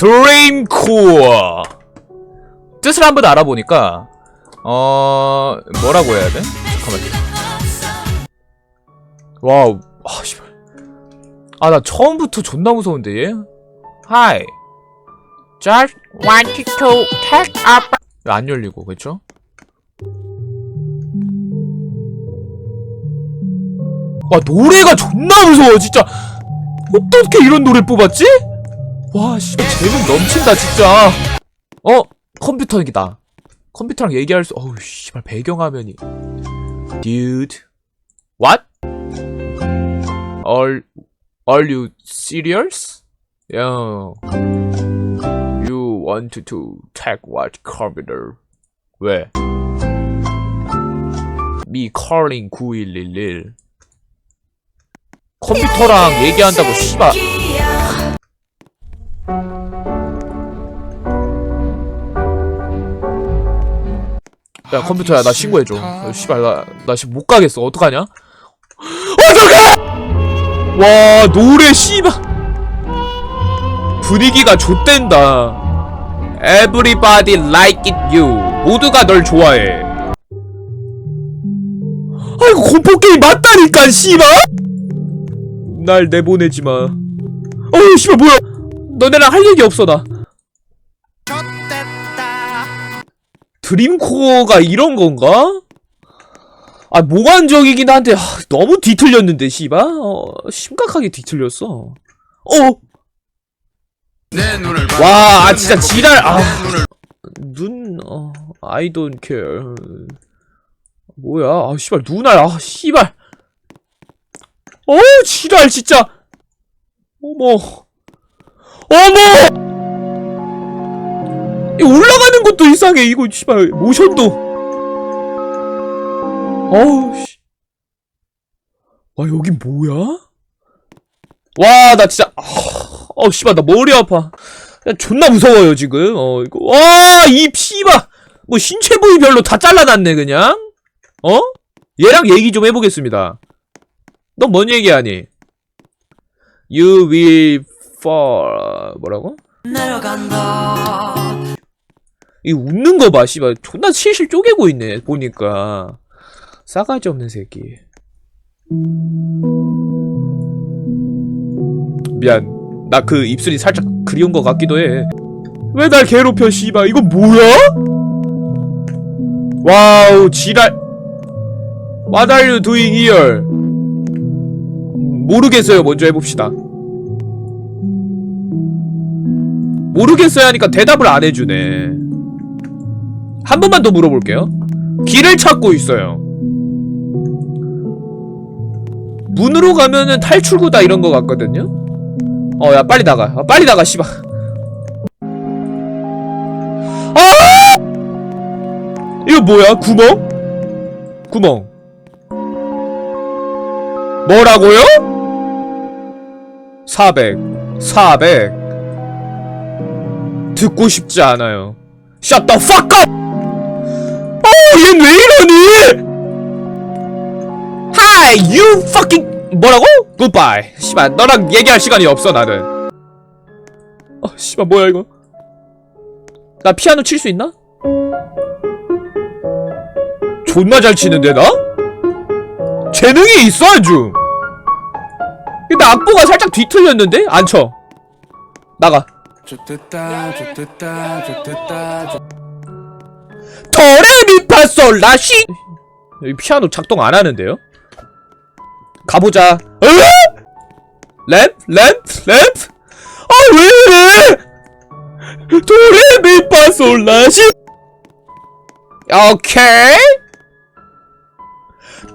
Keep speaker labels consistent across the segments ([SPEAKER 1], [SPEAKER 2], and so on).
[SPEAKER 1] 드림코어 뜻을 한번 알아보니까 어 뭐라고 해야 돼? 잠깐만 와우. 아 씨발. 아 나 처음부터 존나 무서운데 얘? Hi. Just wanted to take up 안 열리고 그쵸? 와 노래가 존나 무서워 진짜. 어떻게 이런 노래 뽑았지? 와 씨발 재능 넘친다 진짜 어 컴퓨터기다 컴퓨터랑 얘기할 수 어우 씨발 배경화면이 Dude What? Are Are you serious? Yeah You want to take what computer? 왜? Me calling 9111 컴퓨터랑 얘기한다고 씨발 야 컴퓨터야 나 신고해줘. 어, 씨발 나나 지금 못 가겠어. 어떡하냐? 어떡해 와 노래 씨발. 분위기가 좆된다. Everybody like it you. 모두가 널 좋아해. 아이고 공포게임 맞다니까 씨발. 날 내보내지마. 어우 씨발 뭐야. 너네랑 할 얘기 없어 나 드림코어가 이런 건가? 아, 모관적이긴 한데, 아, 너무 뒤틀렸는데, 씨발? 어, 심각하게 뒤틀렸어. 어! 와, 아, 진짜 지랄, 아. 눈, 어, I don't care. 뭐야, 아, 씨발, 눈알, 아, 씨발. 어, 지랄, 진짜. 어머. 어머! 이 올라가는 것도 이상해, 이거, 씨발, 모션도. 어우, 씨. 와, 여기 뭐야? 와, 나 진짜, 아, 어, 씨발, 나 머리 아파. 그냥 존나 무서워요, 지금. 어, 이거, 와, 이 씨발! 뭐, 신체 부위 별로 다 잘라놨네, 그냥? 어? 얘랑 얘기 좀 해보겠습니다. 너뭔 얘기하니? You will fall, 뭐라고?
[SPEAKER 2] 내려간다
[SPEAKER 1] 이 웃는 거 봐, 씨발. 존나 실실 쪼개고 있네, 보니까. 싸가지 없는 새끼. 미안. 나 그 입술이 살짝 그리운 것 같기도 해. 왜 날 괴롭혀, 씨발. 이거 뭐야? 와우, 지랄. What are you doing here? 모르겠어요. 먼저 해봅시다. 모르겠어요 하니까 대답을 안 해주네. 한 번만 더 물어볼게요. 길을 찾고 있어요. 문으로 가면은 탈출구다 이런 거 같거든요. 어, 야 빨리 나가. 아, 빨리 나가, 씨발. 아! 이거 뭐야? 구멍? 구멍. 뭐라고요? 400. 400. 듣고 싶지 않아요. Shut the fuck up! Hi, you fucking 뭐라고? Goodbye. 씨발, 너랑 얘기할 시간이 없어 나는. 어, 씨발 뭐야 이거? 나 피아노 칠 수 있나? 존나 잘 치는데 나? 재능이 있어 아주. 근데 악보가 살짝 뒤틀렸는데 안 쳐. 나가. 도레미파솔라시 피아노 작동 안 하는데요? 가보자. 에? 램프? 램프? 램프? 아, 왜 이래? 도레미파솔라시 오케이.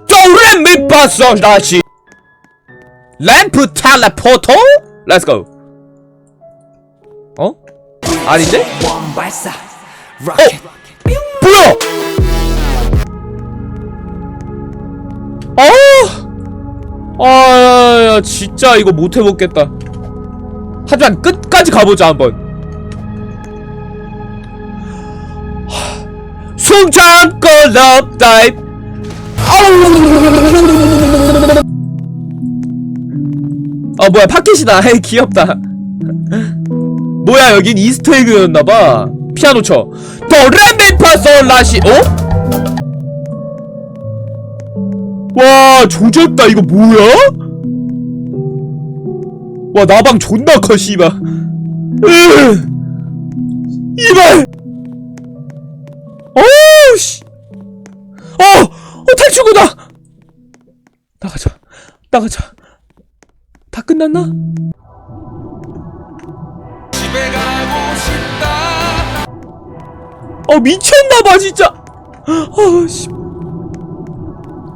[SPEAKER 1] 도레미파솔라시 램프 텔레포터? 렛츠고. 어? 아닌데?
[SPEAKER 2] 로켓
[SPEAKER 1] 뭐야? 아, 아, 진짜 이거 못 해먹겠다. 하지만 끝까지 가보자 한번. dive. 아우. 아 뭐야 파켓이다. 에이 귀엽다. 뭐야 여긴 이스터에그였나봐 피아노 쳐 도레미파솔라시 어? 와 조졌다 이거 뭐야? 와 나방 존나 커 씨발. 으 이발! 어우 씨. 어! 어 탈출구다! 나가자 나가자. 다 끝났나?
[SPEAKER 3] 집에 가고 싶다.
[SPEAKER 1] 어 미쳤나봐 진짜. 아씨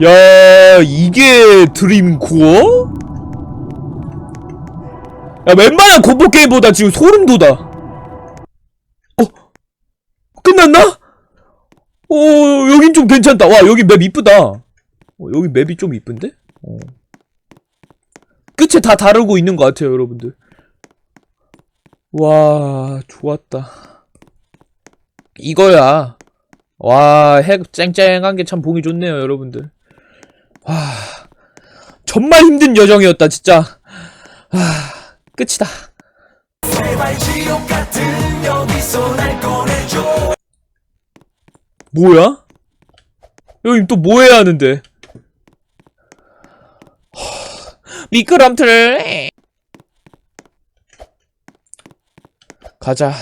[SPEAKER 1] 야 이게 드림코어? 야 웬만한 공포 게임보다 지금 소름 돋아 어 끝났나? 어 여긴 좀 괜찮다 와 여기 맵 이쁘다 어, 여기 맵이 좀 이쁜데? 어. 끝에 다 다르고 있는 것 같아요 여러분들 와 좋았다 이거야. 와, 핵 쨍쨍한 게 참 보기 좋네요, 여러분들. 와, 정말 힘든 여정이었다, 진짜. 아, 끝이다. 뭐야? 여기 또 뭐 해야 하는데? 미끄럼틀. 가자.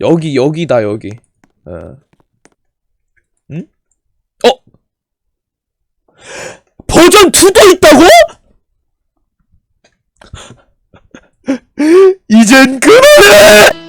[SPEAKER 1] 여기 여기다 여기. 어. 응? 어? 2도 있다고? 이젠 그만해!